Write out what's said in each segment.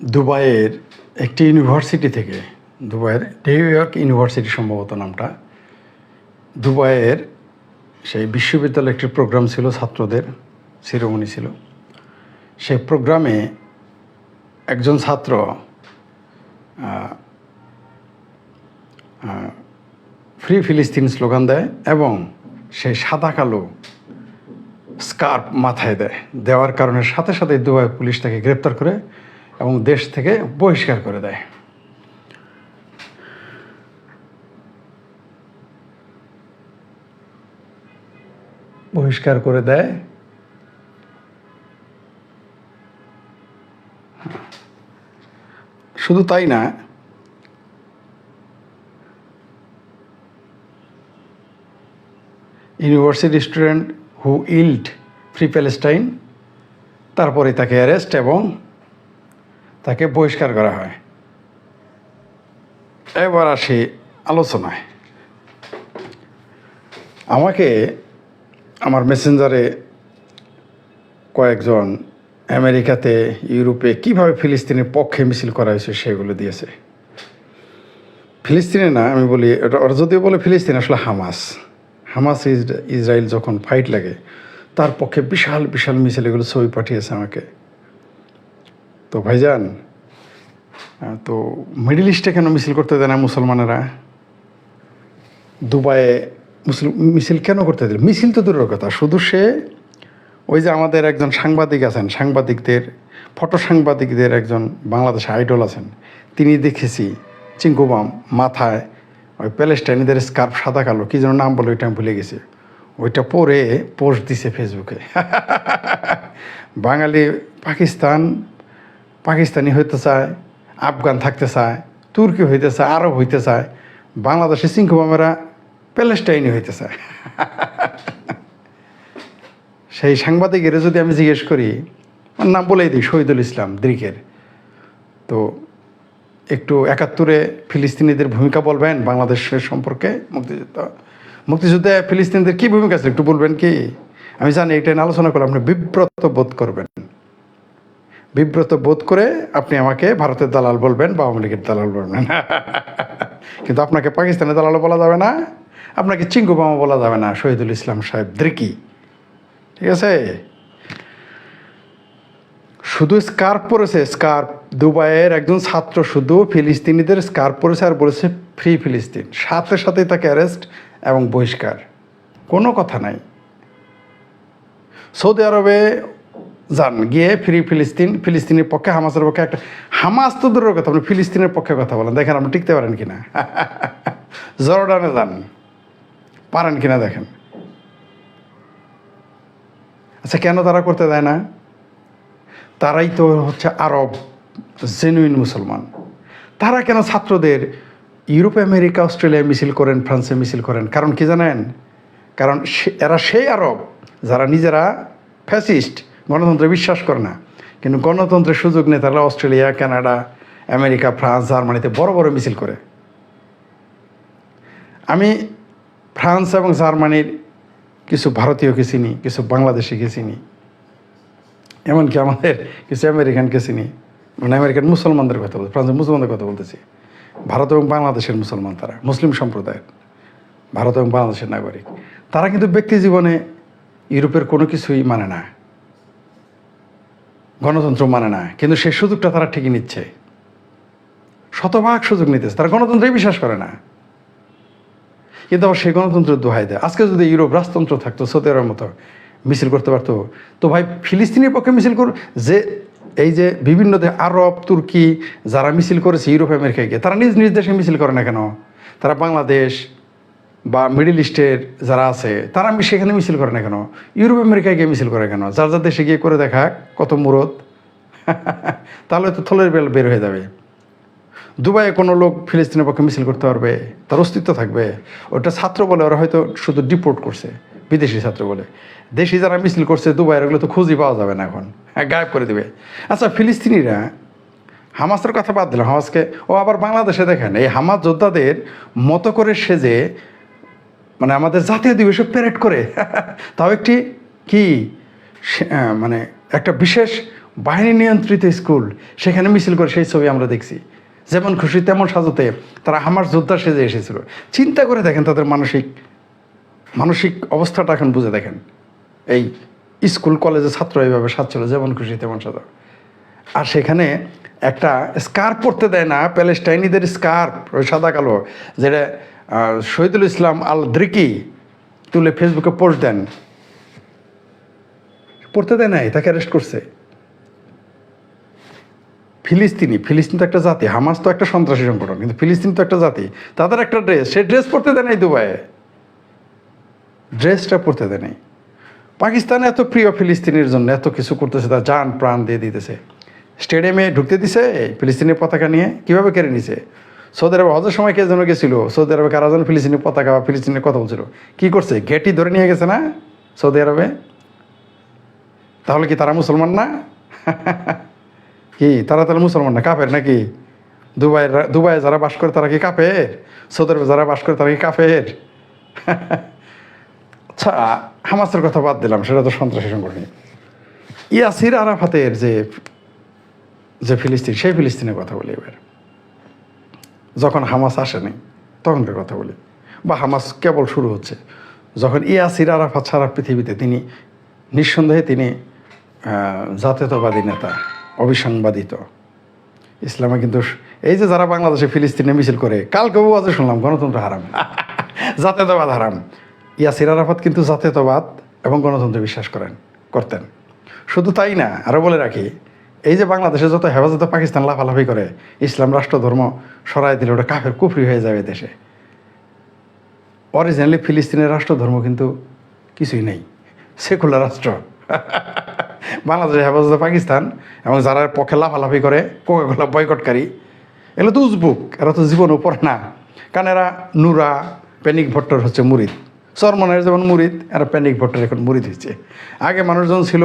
দুবাইয়ের একটি ইউনিভার্সিটি থেকে, দুবাইয়ের নিউ ইয়র্ক ইউনিভার্সিটি সম্ভবত নামটা, দুবাইয়ের সেই বিশ্ববিদ্যালয়ে একটি প্রোগ্রাম ছিল, ছাত্রদের শিরোমণি ছিল। সেই প্রোগ্রামে একজন ছাত্র ফ্রি ফিলিস্তিন স্লোগান দেয় এবং সেই সাদা কালো স্কার্প মাথায় দেয়। দেওয়ার কারণে সাথে সাথে দুবাই পুলিশ তাকে গ্রেপ্তার করে এবং দেশ থেকে বহিষ্কার করে দেয়। বহিষ্কার করে দেয়। শুধু তাই না, university student who yelled free Palestine, তারপরে তাকে অ্যারেস্ট এবং তাকে বহিষ্কার করা হয়। এবার আসি আলোচনায়। আমাকে আমার মেসেঞ্জারে কয়েকজন আমেরিকাতে, ইউরোপে কীভাবে ফিলিস্তিনের পক্ষে মিছিল করা হয়েছে সেগুলো দিয়েছে। ফিলিস্তিনে না, আমি বলি ওরা যদিও বলে ফিলিস্তিন, আসলে হামাস। হামাস ইসরায়েল যখন ফাইট লাগে, তার পক্ষে বিশাল বিশাল মিছিল এগুলো ছবি পাঠিয়েছে আমাকে। তো ভাইজান তো মিডিল ইস্টে কেন মিছিল করতে দেয় না মুসলমানেরা? দুবাইয়ে মুসলিম মিছিল কেন করতে দিল? মিছিল তো দূরের কথা, শুধু সে ওই যে আমাদের একজন সাংবাদিক আছেন, সাংবাদিকদের, ফটো সাংবাদিকদের একজন বাংলাদেশে আইডল আছেন। তিনি দেখেছি চিঙ্কুবাম মাথায় ওই প্যালেস্টাইনিদের স্কার্ফ সাদা কালো, কী যেন নাম বলে ওইটা আমি ভুলে গেছি। ওইটা পরে পোস্ট দিছে ফেসবুকে বাঙালি পাকিস্তান পাকিস্তানি হইতে চায়, আফগান থাকতে চায়, তুর্কি হইতে চায়, আরব হইতে চায়, বাংলাদেশে সিংহবামেরা প্যালেস্টাইনি হইতে চায়। সেই সাংবাদিকের যদি আমি জিজ্ঞেস করি ওর নাম বলেই দিই, শহীদুল ইসলাম দ্রিকের তো একটু একাত্তরে ফিলিস্তিনিদের ভূমিকা বলবেন, বাংলাদেশের সম্পর্কে মুক্তিযুদ্ধ। মুক্তিযুদ্ধে ফিলিস্তিনিদের কী ভূমিকা আছে একটু বলবেন কি? আমি জানি, এটা নিয়ে আলোচনা করলে আপনি বিব্রত বোধ করবেন। বিব্রত বোধ করে আপনি আমাকে ভারতের দালাল বলবেন বা আওয়ামী লীগের দালাল বলবেন। কিন্তু আপনাকে পাকিস্তানের দালালও বলা যাবে না, আপনাকে চিঙ্কু বামা বলা যাবে না, শহীদুল ইসলাম সাহেব দ্রিকি ঠিক আছে? শুধু স্কার্প পরেছে, স্কার্প। দুবাইয়ের একজন ছাত্র শুধু ফিলিস্তিনিদের স্কার্প পরেছে আর বলেছে ফ্রি ফিলিস্তিন। সাথে সাথেই তাকে অ্যারেস্ট এবং বহিষ্কার। কোনো কথা নাই। সৌদি আরবে যান গিয়ে ফ্রি ফিলিস্তিন, ফিলিস্তিনের পক্ষে হামাসের পক্ষে একটা, হামাস তো দূরের কথা, আপনি ফিলিস্তিনের পক্ষে কথা বলেন, দেখেন আপনি টিকতে পারেন কিনা। জর্ডানে যান, পারেন কিনা দেখেন। আচ্ছা কেন তারা করতে দেয় না? তারাই তো হচ্ছে আরব জেনুইন মুসলমান। তারা কেন ছাত্রদের ইউরোপ, আমেরিকা, অস্ট্রেলিয়া মিছিল করেন, ফ্রান্সে মিছিল করেন? কারণ কি জানেন? কারণ এরা সেই আরব, যারা নিজেরা ফ্যাসিস্ট গণতন্ত্রে বিশ্বাস করে না। কিন্তু গণতন্ত্রের সুযোগ নেই তারা অস্ট্রেলিয়া, কানাডা, আমেরিকা, ফ্রান্স, জার্মানিতে বড় বড় মিছিল করে। আমি ফ্রান্স এবং জার্মানির কিছু ভারতীয়কে চিনি, কিছু বাংলাদেশিকে চিনি, এমনকি আমাদের কিছু আমেরিকানকে চিনি। মানে আমেরিকান মুসলমানদের কথা বলছি ফ্রান্সের মুসলমানদের কথা বলতেছি। ভারত এবং বাংলাদেশের মুসলমান তারা, মুসলিম সম্প্রদায়ের। ভারত এবং বাংলাদেশের নাগরিক। তারা কিন্তু ব্যক্তি জীবনে ইউরোপের কোনো কিছুই মানে না। গণতন্ত্র মানে না, কিন্তু সেই সুযোগটা তারা ঠিকই নিচ্ছে। শতভাগ সুযোগ নিতেছে, তারা গণতন্ত্রে বিশ্বাস করে না। কিন্তু আবার সেই গণতন্ত্রের দোহাই দেয়। আজকে যদি ইউরোপ রাজতন্ত্র থাকতো, সৌদি আরবের মতো মিছিল করতে পারতো, তো ভাই ফিলিস্তিনের পক্ষে মিছিল কর যে এই যে বিভিন্ন দে- আরব, তুর্কি যারা মিছিল করেছে ইউরোপ, আমেরিকায় গিয়ে, তারা নিজ নিজ দেশে মিছিল করে না কেন? তারা বাংলাদেশ বা মিডিল ইস্টের যারা আছে, তারা সেখানে মিছিল করে না কেন? ইউরোপ, আমেরিকায় গিয়ে মিছিল করে কেন? যার যার দেশে গিয়ে করে দেখা কত মুরত তাহলে তো থলের বেল বের হয়ে যাবে। দুবাইয়ে কোনো লোক ফিলিস্তিনের পক্ষে মিছিল করতে পারবে? তার অস্তিত্ব থাকবে। ওটা ছাত্র বলে, ওরা হয়তো শুধু ডিপোর্ট করছে, বিদেশি ছাত্র বলে। দেশি যারা মিছিল করছে দুবাইয়ের, ওগুলো তো খুঁজই পাওয়া যাবে না এখন। হ্যাঁ গায়েব করে দেবে। আচ্ছা ফিলিস্তিনিরা হামাসের কথা বাদ দিলাম, হামাসকে ও আবার বাংলাদেশে দেখেন, এই হামাস যোদ্ধাদের মতো করে সেজে মানে আমাদের জাতীয় দিবসে প্যারেড করে। তাও একটি কি? মানে একটা বিশেষ বাহিনী নিয়ন্ত্রিত স্কুল। সেখানে মিছিল করে সেই ছবি আমরা দেখছি। যেমন খুশি, তেমন সাজতে তারা হামার যোদ্ধা সেজে এসেছিল। চিন্তা করে দেখেন তাদের মানসিক মানসিক অবস্থাটা এখন বুঝে দেখেন। এই স্কুল, কলেজে ছাত্র এইভাবে সাজছিল, যেমন খুশি, তেমন সাজা। আর সেখানে একটা স্কার্প পরতে দেয় না, প্যালেস্টাইনিদের স্কার্প ওই সাদা কালো, যেটা শহীদুল ইসলাম আল দ্রিকি তুলে ফেসবুকে পোস্ট দেন। পড়তে দেয় নাই, তাকে অ্যারেস্ট করছে। ফিলিস্তিনি, ফিলিস্তিন তো একটা জাতি, হামাস তো একটা সন্ত্রাসী সংগঠন, কিন্তু ফিলিস্তিন তো একটা জাতি। তাদের একটা ড্রেস সেই ড্রেস পরতে দেয় নাই দুবাইয়ে। ড্রেসটা পরতে দেয় নাই। পাকিস্তান এত প্রিয় ফিলিস্তিনের জন্য, এত কিছু করতেছে, তার যান প্রাণ দিয়ে দিতেছে। স্টেডিয়ামে ঢুকতে দিছে ফিলিস্তিনের পতাকা নিয়ে, কীভাবে কেড়ে নিছে? সৌদি আরবে হজের সময় কে যেন গেছিল? সৌদি আরবে কারা যেন ফিলিস্তিনের পতাকা বা ফিলিস্তিনের কথা বলছিল? কি করছে? গেটি ধরে নিয়ে গেছে না সৌদি আরবে? তাহলে কি তারা মুসলমান না? কি, তারা তাহলে মুসলমান না, কাফের নাকি? দুবাই দুবাইয়ে যারা বাস করে তারা কি কাপের সৌদি আরবে যারা বাস করে তারা কি কাফের? আচ্ছা হামাসের কথা বাদ দিলাম, সেটা তো সন্ত্রাসী সংগঠন। ইয়াসির আরাফাতের যে যে ফিলিস্তিন, সেই ফিলিস্তিনের কথা বলি এবার। যখন হামাস আসেনি তখনকার কথা বলি। বা হামাস কেবল শুরু হচ্ছে। যখন ইয়াসির, আরাফাত সারা পৃথিবীতে তিনি নিঃসন্দেহে তিনি জাতীয়তাবাদী নেতা, অবিসংবাদিত। ইসলামে কিন্তু এই যে যারা বাংলাদেশে ফিলিস্তিনে মিছিল করে কালকেও আজও শুনলাম, গণতন্ত্র হারাম। জাতীয়তাবাদ হারাম। ইয়াসির, আরাফাত কিন্তু জাতীয়তাবাদ এবং গণতন্ত্রে বিশ্বাস করেন, করতেন। শুধু তাই না আরও বলে রাখি এই যে বাংলাদেশে যত হেফাজতে পাকিস্তান লাফালাফি করে, ইসলাম রাষ্ট্র ধর্ম সরাই দিলে ওটা কাফের কুফরি হয়ে যাবে দেশে। অরিজিনালি ফিলিস্তিনের রাষ্ট্র ধর্ম কিন্তু কিছুই নেই। সেকুলার রাষ্ট্র। বাংলাদেশের হেফাজতে পাকিস্তান এবং যারা পক্ষে লাফালাফি করে কোকাকোলা বয়কটকারী এগুলো তো উজবুক, এরা তো জীবন পড়ে না। কারণ এরা নুরা প্যানিক ভট্টর হচ্ছে মুরিদ। চরমনের যেমন মুরিদ, এরা প্যানিক ভট্টর এখন মুরিদ হচ্ছে আগে মানুষজন ছিল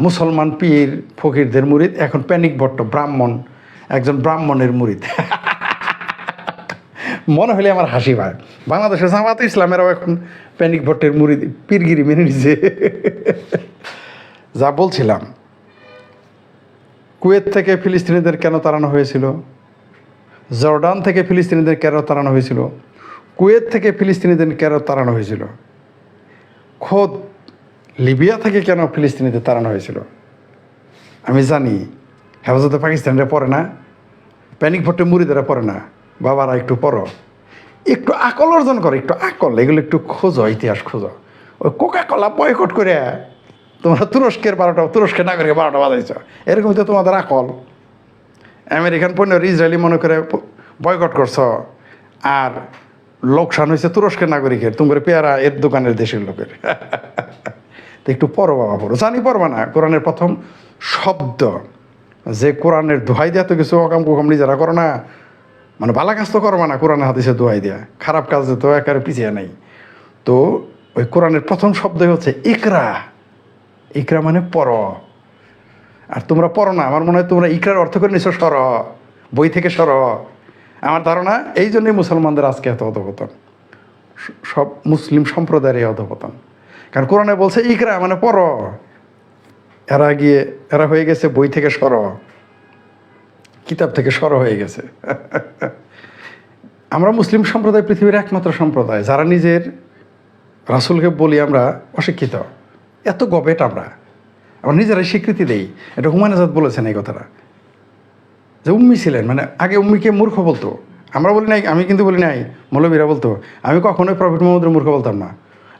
মুসলমান পীর, ফকিরদের মুরিদ, এখন প্যানিক ভট্ট, ব্রাহ্মণ, একজন ব্রাহ্মণের মুরিদ। মনে হলে আমার হাসি পায়। বাংলাদেশের জামাত ইসলামেরাও এখন প্যানিক ভট্টের মুড়ি পীরগিরি মেনে নিছে। যা বলছিলাম, কুয়েত থেকে ফিলিস্তিনিদের কেন তাড়ানো হয়েছিল? জর্ডান থেকে ফিলিস্তিনিদের কেন তাড়ানো হয়েছিল? কুয়েত থেকে ফিলিস্তিনিদের কেন তাড়ানো হয়েছিল? খোদ লিবিয়া থেকে কেন ফিলিস্তিনিতে তাড়ানো হয়েছিল? আমি জানি, হেফাজতে পাকিস্তানিরা পড়ে না, প্যানিক ভোটে মুড়িদেরা পড়ে না, বাবারা একটু পড়ো। একটু আকল অর্জন করো, একটু আকল, এগুলো একটু খোঁজো, ইতিহাস খোঁজো। ওই কোকা কলা বয়কট করে তোমরা তুরস্কের বারোটা, তুরস্কের নাগরিকের বারোটা বাজাইছ। এরকম তো তোমাদের আকল। আমেরিকান পণ্যের ইসরায়েলি মনে করে বয়কট করছ। আর লোকসান হয়েছে তুরস্কের নাগরিকের তোমার পেয়ারা এর দোকানের দেশের লোকের। তো একটু পড়ো বাবা, পড়ো। জানি পড়বা না, কোরআনের প্রথম শব্দ। যে কোরআনের দোহাই দেওয়া তো কিছু অকাম কুকাম নিজেরা করো না। মানে ভালো কাজ তো করবা না কোরআনের হাদিসে দোহাই দেয়া। খারাপ কাজ তো একেবারে পিছিয়ে নেই। তো ওই কোরআনের প্রথম শব্দই হচ্ছে ইকরা। ইকরা মানে পর আর তোমরা পড়ো না, আমার মনে হয় তোমরা ইকরার অর্থ করে নিছো সর। বই থেকে সর। আমার ধারণা এই জন্যই মুসলমানদের আজকে এত অধপতন। সব মুসলিম সম্প্রদায়ের এই অধপতন। কারণ কোরআনে বলছে, ইকরা মানে পড়। এরা গিয়ে, এরা হয়ে গেছে বই থেকে সর। কিতাব থেকে সর হয়ে গেছে। আমরা মুসলিম সম্প্রদায় পৃথিবীর একমাত্র সম্প্রদায়। যারা নিজের রাসুলকে বলি আমরা অশিক্ষিত। এত গবেট আমরা। আমরা নিজেরাই স্বীকৃতি দেই। এটা হুমায়ুন আজাদ বলেছেন এই কথাটা। যে উম্মি ছিলেন মানে আগে উম্মিকে মূর্খ বলতো। আমরা বলি নাই, আমি কিন্তু বলি নাই, মৌলবীরা বলতো, আমি কখনোই প্রফিট মোহাম্মদের মূর্খ বলতাম না।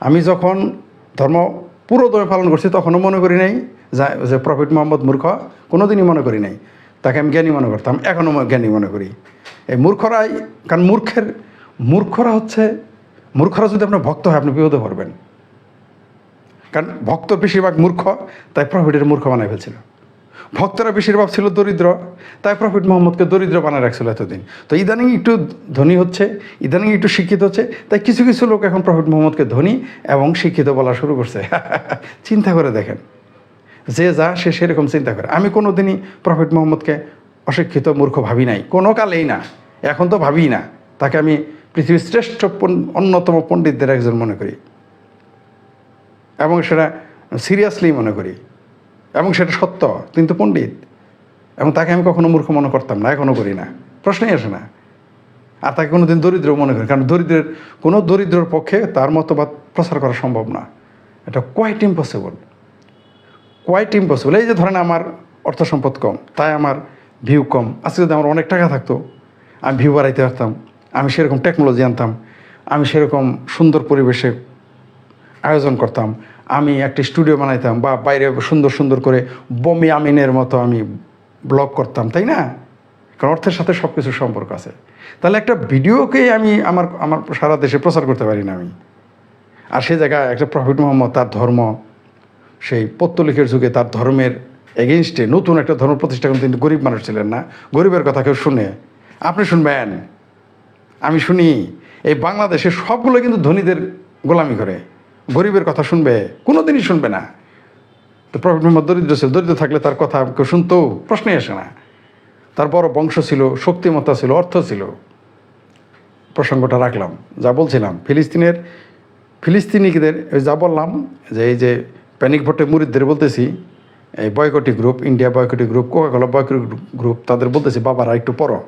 আমি যখন ধর্ম পুরোদমে পালন করছি, তখনও মনে করি নাই যা- প্রফিট মোহাম্মদ মূর্খ, কোনোদিনই মনে করি নাই। তাকে আমি জ্ঞানী মনে করতাম, এখনও জ্ঞানী মনে করি। এই মূর্খরাই, কারণ মূর্খের, মূর্খরা হচ্ছে, মূর্খরা যদি আপনার ভক্ত হয়, আপনি বিপদে পড়বেন। কারণ ভক্ত বেশিরভাগ মূর্খ, তাই প্রফিটের মূর্খ বানাই ফেলছিল। ভক্তরা বেশিরভাগ ছিল দরিদ্র, তাই প্রফিট মোহাম্মদকে দরিদ্র বানায় রাখছিল এতদিন। তো ইদানিং একটু ধনী হচ্ছে, ইদানিং একটু শিক্ষিত হচ্ছে, তাই কিছু কিছু লোক এখন প্রফিট মোহাম্মদকে ধনী এবং শিক্ষিত বলা শুরু করছে। চিন্তা করে দেখেন, যে যা, সে সেরকম চিন্তা করে। আমি কোনো দিনই প্রফিট মোহাম্মদকে অশিক্ষিত মূর্খ ভাবি নাই। কোনো কালেই না, এখন তো ভাবি না। তাকে আমি পৃথিবীর শ্রেষ্ঠ অন্যতম পণ্ডিতদের একজন মনে করি। এবং সেটা সিরিয়াসলি মনে করি। এবং সেটা সত্য, কিন্তু পণ্ডিত, এবং তাকে আমি কখনো মূর্খ মনে করতাম না এখনও করি না। প্রশ্নই আসে না। আর তাকে কোনো দিন দরিদ্র মনে করি কারণ দরিদ্রের, কোনো দরিদ্রের পক্ষে তার মতবাদ প্রচার করা সম্ভব না। এটা কোয়াইট ইম্পসিবল কোয়াইট ইম্পসিবল এই যে ধরেন আমার অর্থ সম্পদ কম, তাই আমার ভিউ কম। আজকে যদি আমার অনেক টাকা থাকতো, আমি ভিউ বাড়াইতে পারতাম, আমি সেরকম টেকনোলজি আনতাম, আমি সেরকম সুন্দর পরিবেশে আয়োজন করতাম আমি একটি স্টুডিও বানাইতাম বা বাইরে সুন্দর সুন্দর করে বমি আমিনের মতো আমি ব্লগ করতাম, তাই না? কারণ অর্থের সাথে সব কিছুর সম্পর্ক আছে। তাহলে একটা ভিডিওকে আমি আমার আমার সারা দেশে প্রচার করতে পারি না আমি। আর সে জায়গায় একটা প্রফিট মোহাম্মদ, তার ধর্ম, সেই পত্তলিকের যুগে তার ধর্মের এগেনস্টে নতুন একটা ধর্ম প্রতিষ্ঠা করেন। তিনি গরিব মানুষ ছিলেন না। গরিবের কথা কেউ শুনে। আপনি শুনবেন? আমি শুনি। এই বাংলাদেশে সবগুলো কিন্তু ধনীদের গোলামি করে। গরিবের কথা শুনবে কোনো দিনই শুনবে না। তো প্রফিট মোহাম্মদ দরিদ্র ছিল, দরিদ্র থাকলে তার কথা কেউ শুনতো প্রশ্নই আসে না। তার বড় বংশ ছিল, শক্তিমত্তা ছিল, অর্থ ছিল। প্রসঙ্গটা রাখলাম, যা বলছিলাম, ফিলিস্তিনের, ফিলিস্তিনিদের যা বললাম, যে এই যে প্যানিক ভোটে মুরিদদের বলতেছি, এই বয়কটি গ্রুপ ইন্ডিয়া বয়কটি গ্রুপ কোকাকোলা বয়কটি গ্রুপ তাদের বলতেছি, বাবারা, একটু পড়ো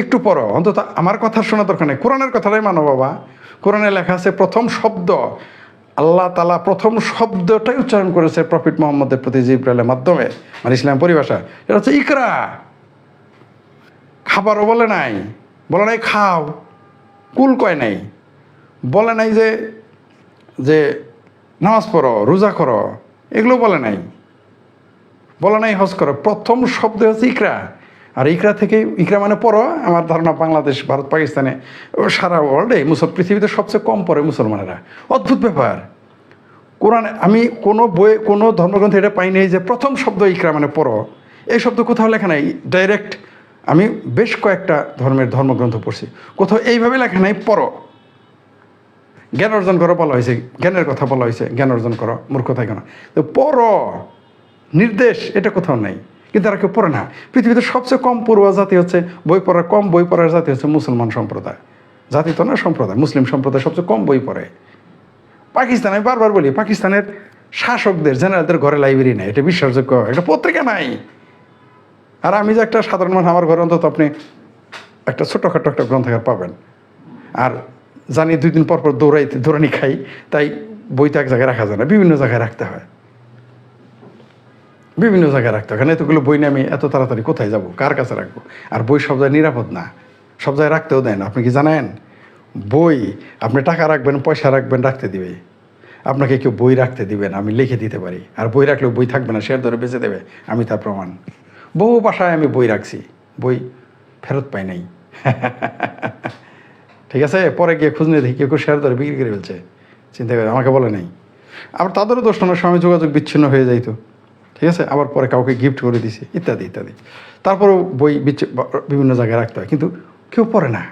একটু পড়ো। অন্তত আমার কথা শোনা দরকার নেই। কোরআনের কথাটাই মানো, বাবা। কোরআনে লেখা আছে, প্রথম শব্দ আল্লাহ তালা প্রথম শব্দটাই উচ্চারণ করেছে প্রফিট মোহাম্মদের প্রতি জিব্রাইলের মাধ্যমে মানে ইসলাম পরিভাষা। এটা হচ্ছে ইকরা। খাবারও বলে নাই বলে নাই খাও, কুল কয় নাই। বলে নাই যে যে নামাজ পড়ো, রোজা করো, এগুলো বলে নাই। বলে নাই হজ করো। প্রথম শব্দ হচ্ছে ইকরা। আর ইকরা থেকে, ইকরা মানে পড়ো আমার ধারণা বাংলাদেশ, ভারত, পাকিস্তানে সারা ওয়ার্ল্ডে মুসল, পৃথিবীতে সবচেয়ে কম পড়ে মুসলমানেরা। অদ্ভুত ব্যাপার। কোরআন, আমি কোনো বই, কোনো ধর্মগ্রন্থে এটা পাই নাই যে প্রথম শব্দ ইকরা মানে পড়ো এই শব্দ কোথাও লেখা নাই। ডাইরেক্ট আমি বেশ কয়েকটা ধর্মের ধর্মগ্রন্থ পড়ছি। কোথাও এইভাবে লেখা নাই পড়ো জ্ঞান অর্জন করো বলা হয়েছে। জ্ঞানের কথা বলা হয়েছে। জ্ঞান অর্জন করো মূর্খতায় কেন? তো পড় নির্দেশ, এটা কোথাও নেই। কিন্তু তারা কেউ পড়ে না। পৃথিবীতে সবচেয়ে কম পড়ুয়া জাতি হচ্ছে, বই পড়ার কম, বই পড়ার জাতি হচ্ছে মুসলমান সম্প্রদায়। জাতি তো না সম্প্রদায়। মুসলিম সম্প্রদায় সবচেয়ে কম বই পড়ে। পাকিস্তান, আমি বারবার বলি, পাকিস্তানের শাসকদের, জেনারেলদের ঘরে লাইব্রেরি নেই, এটা বিশ্বাসযোগ্য একটা পত্রিকা নাই। আর আমি যে একটা সাধারণ মানুষ, আমার ঘরে অন্তত আপনি একটা ছোটোখাটো একটা গ্রন্থাগার পাবেন। আর জানি দুই দিন পর পর দৌড়াইতে, দৌড়ানি খাই, তাই বইটা এক জায়গায় রাখা যায় না, বিভিন্ন জায়গায় রাখতে হয়। বিভিন্ন জায়গায় রাখতে কারণ এতগুলো বই নিয়ে আমি এত তাড়াতাড়ি কোথায় যাব? কার কাছে রাখব? আর বই সব জায়গায় নিরাপদ না। সব জায়গায় রাখতেও দেয় না। আপনি কি জানেন? বই, আপনি টাকা রাখবেন, পয়সা রাখবেন, রাখতে দিবে। আপনাকে কেউ বই রাখতে দিবেন আমি লিখে দিতে পারি। আর বই রাখলেও বই থাকবে না, শেয়ার ধরে বেঁচে দেবে। আমি তার প্রমাণ। বহু বাসায় আমি বই রাখছি। বই ফেরত পাই নাই। ঠিক আছে? পরে গিয়ে খুঁজ নিয়ে দেখি, কেউ কেউ শেয়ার ধরে বিক্রি করে ফেলছে। চিন্তা করে, আমাকে বলে নাই। আবার তাদেরও দোষ অনেক সময় যোগাযোগ বিচ্ছিন্ন হয়ে যাইতো। ঠিক আছে? আবার পরে কাউকে গিফট করে দিছে, ইত্যাদি ইত্যাদি। তারপরেও বই বিভিন্ন জায়গায় রাখতে হয়। কিন্তু কেউ পড়ে না।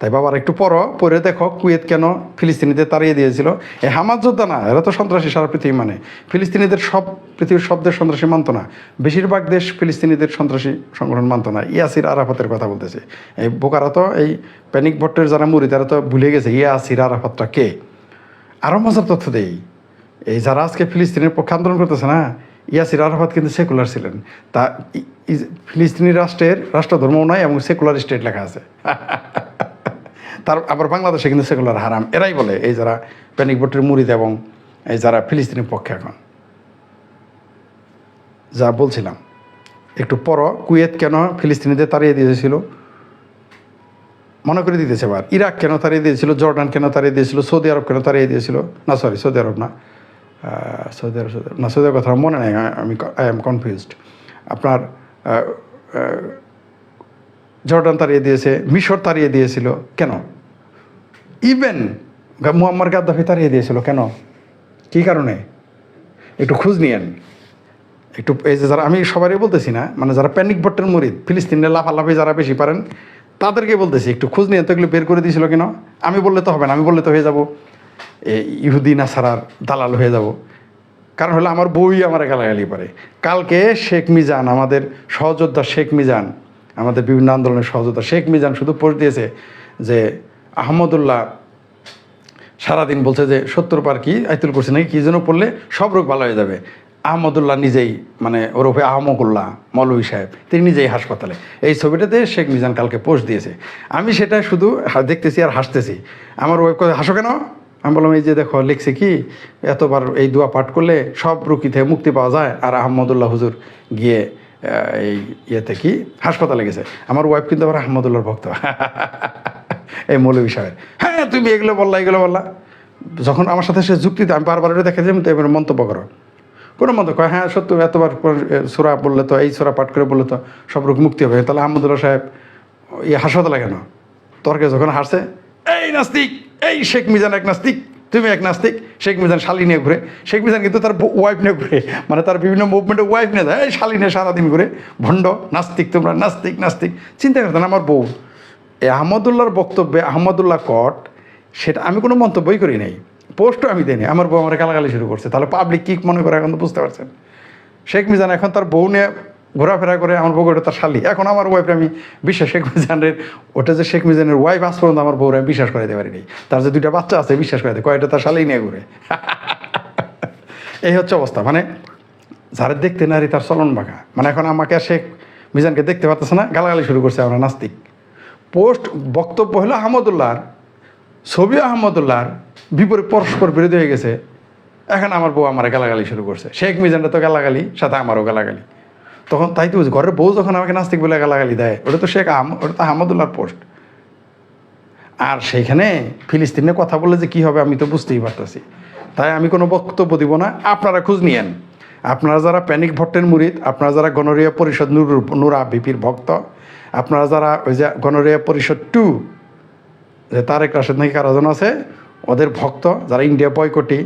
তাই বাবার একটু পড়ো, পড়ে দেখো কুয়েত কেন ফিলিস্তিনিদের তাড়িয়ে দিয়েছিল। এই হামাজ যোদ্ধা না, এরা তো সন্ত্রাসী, সারা পৃথিবী মানে। ফিলিস্তিনিদের সব পৃথিবীর সব দেশ সন্ত্রাসী মানত না। বেশিরভাগ দেশ ফিলিস্তিনিদের সন্ত্রাসী সংগঠন মানত না। ইয়াসির আরাফাতের কথা বলতেছে। এই বোকারা তো এই প্যানিক ভট্টের যারা মুড়ি, তারা তো ভুলে গেছে, ইয়াসির আরাফাতটা কে? আরও মজার তথ্য দেই। এই যারা আজকে ফিলিস্তিনের পক্ষে আন্দোলন করতেছে না ইয়াসির আরাফাত কিন্তু সেকুলার ছিলেন। তা ফিলিস্তিনি রাষ্ট্রের রাষ্ট্রধর্ম নয় এবং সেকুলার স্টেট লেখা আছে। তার আবার বাংলাদেশে কিন্তু সেকুলার হারাম। এরাই বলে এই যারা প্যানিক ভোটের মুরিদ এবং এই যারা ফিলিস্তিনের পক্ষে এখন। যা বলছিলাম, একটু পর কুয়েত কেন ফিলিস্তিনিদের তাড়িয়ে দিয়েছিল? মনে করে দিতেছে এবার। ইরাক কেন তাড়িয়ে দিয়েছিল? জর্ডান কেন তাড়িয়ে দিয়েছিল? সৌদি আরব কেন তাড়িয়ে দিয়েছিল? না সরি সৌদি আরব না। সৌদি আরব সৌদি না সৌদি কথা মনে নেই আমি আই এম কনফিউজড আপনার জর্ডান তাড়িয়ে দিয়েছে, মিশর তাড়িয়ে দিয়েছিল, কেন? ইভেন মুয়াম্মার গাদ্দাফি তাড়িয়ে দিয়েছিল, কেন? কী কারণে? একটু খোঁজ নিয়েন। একটু, এই যে যারা, আমি সবারই বলতেছি না মানে যারা প্যানিক ভট্টের মরিদ, ফিলিস্তিনের লাফালাফি যারা বেশি পারেন, তাদেরকে বলতেছি, একটু খোঁজ নিয়ে তো এগুলো বের করে দিয়েছিল কেন? আমি বললে তো হবে না, আমি বললে তো হয়ে যাব। ইহুদি, নাসারার দালাল হয়ে যাব। কারণ হলো আমার বই আমার গালাগালি পারে কালকে শেখ মিজান, আমাদের সহযোদ্ধা শেখ মিজান, আমাদের বিভিন্ন আন্দোলনের সহযোদ্ধা শেখ মিজান শুধু পোস্ট দিয়েছে যে আহমদুল্লাহ সারাদিন বলছে যে, সত্তর পার কি আইতুল করছে নাকি কী যেন পড়লে সব রোগ ভালো হয়ে যাবে। আহমদুল্লাহ নিজেই মানে ওরফে আহমকুল্লাহ, মৌলভী সাহেব, তিনি নিজেই হাসপাতালে। এই ছবিটাতে শেখ মিজান কালকে পোস্ট দিয়েছে। আমি সেটা শুধু দেখতেছি আর হাসতেছি। আমার ওয়েব হাসো কেন? আমি বললাম, এই যে দেখো, লিখছে কি, এতবার এই দোয়া পাঠ করলে সব রুকি থেকে মুক্তি পাওয়া যায়। আর আহমদুল্লাহ হুজুর গিয়ে এই ইয়েতে কি, হাসপাতালে গেছে। আমার ওয়াইফ কিন্তু আবার আহমদুল্লাহর ভক্ত। এই মৌলভী সাহেব। হ্যাঁ তুমি এগুলো বললা এগুলো বললা। যখন আমার সাথে সে যুক্তিতে, আমি বারবার এটা দেখে যাই এবার মন্তব্য করো। কোনো মন্তব্য কয় হ্যাঁ সত্য এতবার সুরা বললে তো, এই সুরা পাঠ করে বললে তো সব রোগ মুক্তি হবে। তাহলে আহমদুল্লাহ সাহেব ইয়ে হাসপাতালে কেন? তর্কে যখন হাসছে, এই নাস্তিক এই শেখ মিজান এক নাস্তিক, তুমি এক নাস্তিক, শেখ মিজান শালি নিয়ে ঘুরে, শেখ মিজান কিন্তু তার ওয়াইফ নিয়ে ঘুরে মানে তার বিভিন্ন মুভমেন্টে ওয়াইফ নিয়ে যায়, এই শালি নিয়ে সারাদিন ঘুরে, ভণ্ড, নাস্তিক তোমরা, নাস্তিক নাস্তিক। চিন্তা করতেন আমার বউ আহমদুল্লাহর বক্তব্যে আহমদুল্লাহ কট সেটা আমি কোনো মন্তব্যই করি নাই, পোস্টও আমি দিইনি, আমার বউ আমার গালাগালি শুরু করছে, তাহলে পাবলিক কী মনে করে এখন তো বুঝতে পারছেন? শেখ মিজান এখন তার বউ নিয়ে ঘোরাফেরা করে আমার বউ ওটা তার শালি। এখন আমার ওয়াইফে আমি বিশ্বাস শেখ মিজানের ওটা যে শেখ মিজানের ওয়াইফ আজ পর্যন্ত আমার বউরে আমি বিশ্বাস করাইতে পারিনি। তার যে দুইটা বাচ্চা আছে, বিশ্বাস করাইতে কয়টা তার শালি নিয়ে ঘুরে। এই হচ্ছে অবস্থা। মানে যারা দেখতে নারী, তার চলন বাঁকা। মানে এখন আমাকে শেখ মিজানকে দেখতে পারতেছে না, গালাগালি শুরু করছে আমরা নাস্তিক। পোস্ট বক্তব্য হলো আহমদুল্লাহর। ছবি আহমদুল্লাহর। বিপরীত পরস্পর বিরোধী হয়ে গেছে। এখন আমার বউ আমার গালাগালি শুরু করছে। শেখ মিজানটা তো গালাগালি, সাথে আমারও গালাগালি। তখন তাই তো ঘরের বউ যখন আমাকে নাস্তিক বলে গালাগালি দেয়, ওটা তো শেখ আহম ওটা তো আহমদুল্লাহর পোস্ট। আর সেইখানে ফিলিস্তিনে কথা বলে যে কী হবে আমি তো বুঝতেই পারতেছি। তাই আমি কোনো বক্তব্য দিব না, আপনারা খোঁজ নিয়েন। আপনারা যারা প্যানিক ভট্টের মুরিদ, আপনারা যারা গণরিয়া পরিষদ নুর নুরা বিপির ভক্ত, আপনারা যারা ওই যে গণরিয়া পরিষদ টু, যে তারেক রাশেদ নাকি কারাজন আছে, ওদের ভক্ত যারা ইন্ডিয়া বয় কোটি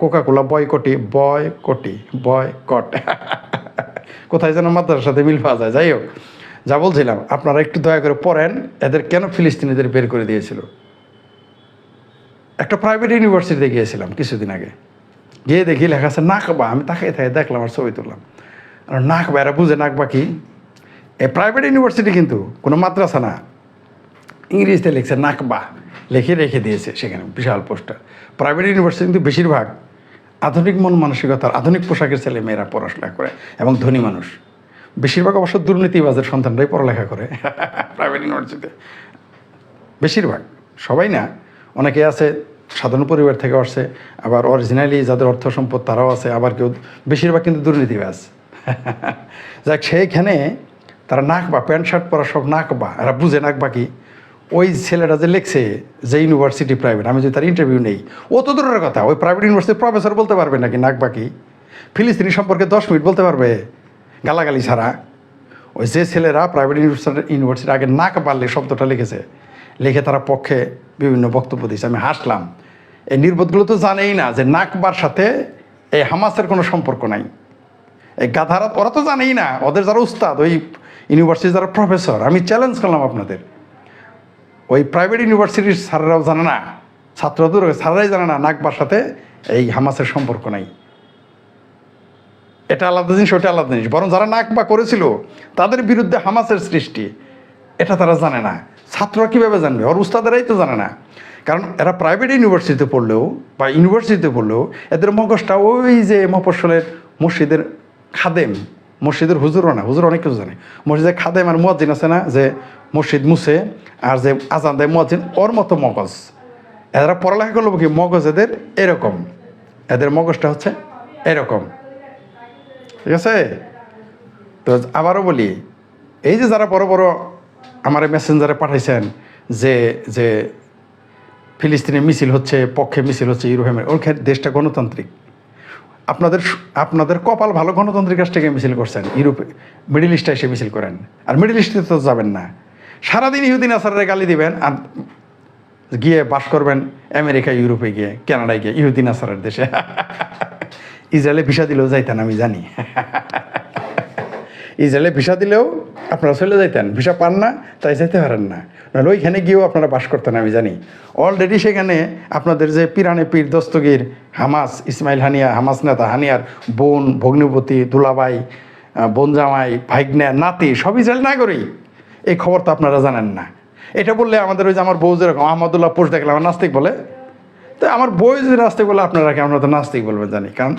কোকাকোলা বয়কটি কোকা কোলা বয়কটি বয়কটি। বয়কট কোথায় যেন মাদ্রাসার সাথে মিল পাওয়া যায়। যাই হোক, যা বলছিলাম, আপনারা একটু দয়া করে পড়েন, এদের কেন ফিলিস্তিনিদের বের করে দিয়েছিল? একটা প্রাইভেট ইউনিভার্সিটিতে গিয়েছিলাম কিছুদিন আগে। গিয়ে দেখি লেখা আছে নাকবা, আমি তাকাই থাকে দেখলাম আর ছবি তুললাম। আর নাকবা, এরা বুঝে নাকবা কি? এ প্রাইভেট ইউনিভার্সিটি কিন্তু কোনো মাদ্রাসা না। ইংরেজিতে লিখছে নাকবা। লিখে রেখে দিয়েছে সেখানে বিশাল পোস্টার। প্রাইভেট ইউনিভার্সিটি কিন্তু বেশিরভাগ আধুনিক মন মানসিকতার আধুনিক পোশাকের ছেলে মেয়েরা পড়াশোনা করে এবং ধনী মানুষ। বেশিরভাগ অবশ্য দুর্নীতিবাজের সন্তানরাই পড়ালেখা করে। প্রাইভেট ইউনিভার্সিটিতে বেশিরভাগ। সবাই না, অনেকে আছে, সাধারণ পরিবার থেকে আসছে, আবার অরিজিনালি যাদের অর্থ সম্পদ তারাও আছে, আবার কেউ, বেশিরভাগ কিন্তু দুর্নীতিবাজ। যাক, সেইখানে তারা নাক বা প্যান্ট শার্ট পরা সব নাক বা, এরা বুঝে নাক বা কি? ওই ছেলেটা যে লিখছে যে ইউনিভার্সিটি প্রাইভেট আমি যদি তার ইন্টারভিউ নেই, ও তো দূরের কথা, ওই প্রাইভেট ইউনিভার্সিটির প্রফেসর বলতে পারবে নাকি নাক বাকি? ফিলিস্তিনি সম্পর্কে দশ মিনিট বলতে পারবে? গালাগালি ছাড়া। ওই যে ছেলেরা প্রাইভেট ইউনিভার্সিটি ইউনিভার্সিটি আগে নাক পারলে শব্দটা লিখেছে। লিখে তারা পক্ষে বিভিন্ন বক্তব্য দিয়েছে। আমি হাসলাম। এই নির্বোধগুলো তো জানেই না যে নাকবার সাথে এই হামাসের কোনো সম্পর্ক নাই। এই গাধারা ওরা তো জানেই না। ওদের যারা উস্তাদ, ওই ইউনিভার্সিটির যারা প্রফেসর আমি চ্যালেঞ্জ করলাম আপনাদের। ওই প্রাইভেট ইউনিভার্সিটির স্যাররাও জানে না, ছাত্রদের স্যাররাই জানে না নাকবার সাথে এই হামাসের সম্পর্ক নাই। এটা আলাদা জিনিস ওটা আলাদা জিনিস। বরং যারা নাকবা করেছিল, তাদের বিরুদ্ধে হামাসের সৃষ্টি। এটা তারা জানে না। ছাত্ররা কীভাবে জানবে? ওর উস্তাদেরাই তো জানে না। কারণ এরা প্রাইভেট ইউনিভার্সিটিতে পড়লেও বা ইউনিভার্সিটিতে পড়লেও এদের মগজটা ওই যে মফস্বলের মসজিদের খাদেম। মসজিদের হুজুরও না, হুজুর অনেক কিছু জানে। মসজিদের খাদেম আর মুয়াজ্জিন আছে না, যে মসজিদ মুছে আর যে আজান দেয় মুয়াজ্জিন, ওর মতো মগজ। এরা পড়ালেখা করল কি? মগজ এদের এরকম। এদের মগজটা হচ্ছে এরকম। ঠিক আছে? তো আবারও বলি, এই যে যারা বড় বড় আমার মেসেঞ্জারে পাঠাইছেন, যে যে ফিলিস্তিনে মিছিল হচ্ছে, পক্ষে মিছিল হচ্ছে ইউরোপের ওখানে দেশটা গণতান্ত্রিক। আপনাদের আপনাদের কপাল ভালো গণতন্ত্রের কাছ থেকে মিছিল করছেন, ইউরোপে, মিডিল ইস্টে এসে মিছিল করেন। আর মিডিল ইস্টে তো যাবেন না। সারাদিন ইহুদিন আসারের গালি দিবেন আর গিয়ে বাস করবেন আমেরিকা ইউরোপে গিয়ে, কানাডায় গিয়ে ইহুদিন আসারের দেশে। ইসরায়েলে ভিসা দিলেও যাইতেন আমি জানি। ইসরায়েলে ভিসা দিলেও আপনারা চলে যাইতেন। ভিসা পান না তাই যেতে পারেন না। নাহলে ওইখানে গিয়েও আপনারা বাস করতেন আমি জানি। অলরেডি সেখানে আপনাদের যে পিরানে পীর দস্তগীর হামাস ইসমাইল হানিয়া হামাস নেতা হানিয়ার বোন ভগ্নিপতি দুলাবাই আহ, বোন জামাই ভাইগনা নাতি সব ইসরায়েল নাগরিক। এই খবর তো আপনারা জানেন না। এটা বললে আমাদের ওই যে আমার বউ যেরকম আহমদুল্লাহ পোস্ট দেখলাম আমার নাস্তিক বলে। তো আমার বই যদি নাস্তিক বলে আপনারা কি আমরা তো নাস্তিক বলবেন জানি। কারণ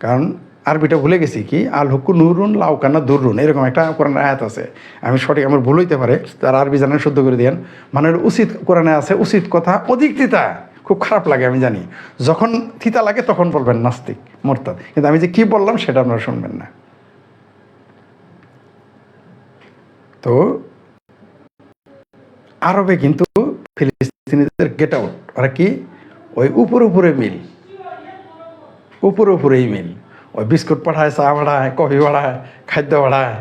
কারণ আরবিটা ভুলে গেছি কি, আল হুকু নুরুন লাউকানা দুরুন, এরকম একটা কোরআন আয়াত আছে। আমি সঠিক আমার ভুল হইতে পারে, তার আরবি জানেন, শুদ্ধ করে দিয়েন। মানে উচিত কোরআনে আছে, উচিত কথা অধিক তিতা, খুব খারাপ লাগে আমি জানি। যখন তিতা লাগে তখন বলবেন নাস্তিক, মোরতাদ। কিন্তু আমি যে কি বললাম সেটা আপনারা শুনবেন না। তো আরবে কিন্তু ফিলিস্তিনিদের গেট আউট ওরা কি? ওই উপরে উপরে মিল, উপরে উপরেই মিল। ওই বিস্কুট পাঠায়, চা বাড়ায় কফি বাড়ায় খাদ্য বাড়ায়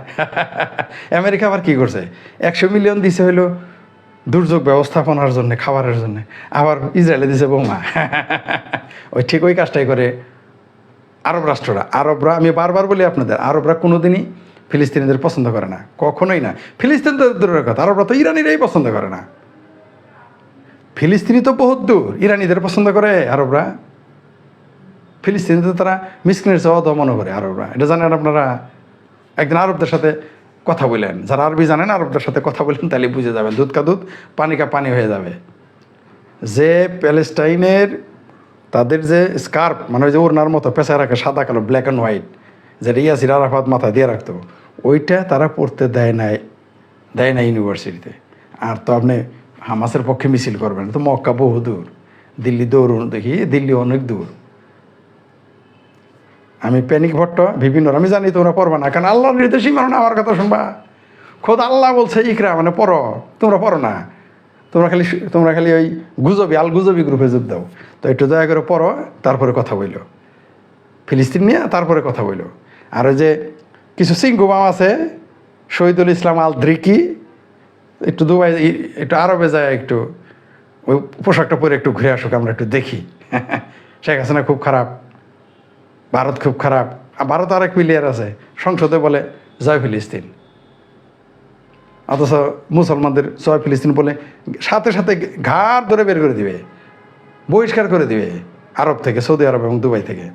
আমেরিকা আবার কি করছে? একশো মিলিয়ন দিছে হইল দুর্যোগ ব্যবস্থাপনার জন্য, খাবারের জন্য। আবার ইসরায়েলে দিছে বোমা। ওই ঠিক ওই কাজটাই করে আরব রাষ্ট্ররা। আরবরা, আমি বারবার বলি আপনাদের, আরবরা কোনোদিনই ফিলিস্তিনিদের পছন্দ করে না। কখনোই না। ফিলিস্তিন তো দূরের কথা, আরবরা তো ইরানিরাই পছন্দ করে না। ফিলিস্তিনি তো বহুত দূর, ইরানিদের পছন্দ করে আরবরা। ফিলিস্তিনিতে তারা মিসকিনের অধ মনে করে আরবরা। এটা জানেন আপনারা? একদিন আরবদের সাথে কথা বললেন যারা আরবি জানেন, আরবদের সাথে কথা বললেন তাহলে বুঝে যাবেন। দুধ কা দুধ, পানি কা পানি হয়ে যাবে। যে প্যালেস্টাইনের তাদের যে স্কার্প মানে ওই যে ওড়নার মতো পেঁচা রাখে, সাদা কালো ব্ল্যাক অ্যান্ড হোয়াইট যে ইয়াসির আরাফাত মাথা দিয়ে রাখতো, ওইটা তারা পড়তে দেয় নাই, দেয় না ইউনিভার্সিটিতে। আর তো আপনি হামাসের পক্ষে মিছিল করবেন, তো মক্কা বহু দূর, দিল্লি দৌড়ুন দেখি, দিল্লি অনেক দূর। আমি প্যানিক ভট্ট, বিভিন্ন আমি জানি তোমরা পড়বা না, কারণ আল্লাহর নির্দেশই মানো না, আমার কথা শুনবা। খোদ আল্লাহ বলছে, ইকরা মানে পড়ো, তোমরা পড়ো না। তোমরা খালি তোমরা খালি ওই গুজবি আল গুজবি গ্রুপে যোগ দাও। তো একটু দয়া করে পড়ো, তারপরে কথা বইল। ফিলিস্তিন নিয়ে তারপরে কথা বইল। আর ওই যে কিছু সিংকুবাম আছে, শহীদুল ইসলাম আল দ্রিকি একটু দুবাই একটু আরবে যায় একটু। ওই পোশাকটা পরে একটু ঘুরে আসুক, আমরা একটু দেখি। শেখ হাসিনা খুব খারাপ। ভারত খুব খারাপ। আর ভারত আরেক প্লেয়ার আছে, সংসদে বলে জয় ফিলিস্তিন। অথচ মুসলমানদের জয় ফিলিস্তিন বলে সাথে সাথে ঘাট ধরে বের করে দিবে, বহিষ্কার করে দিবে আরব থেকে, সৌদি আরব এবং দুবাই থেকে।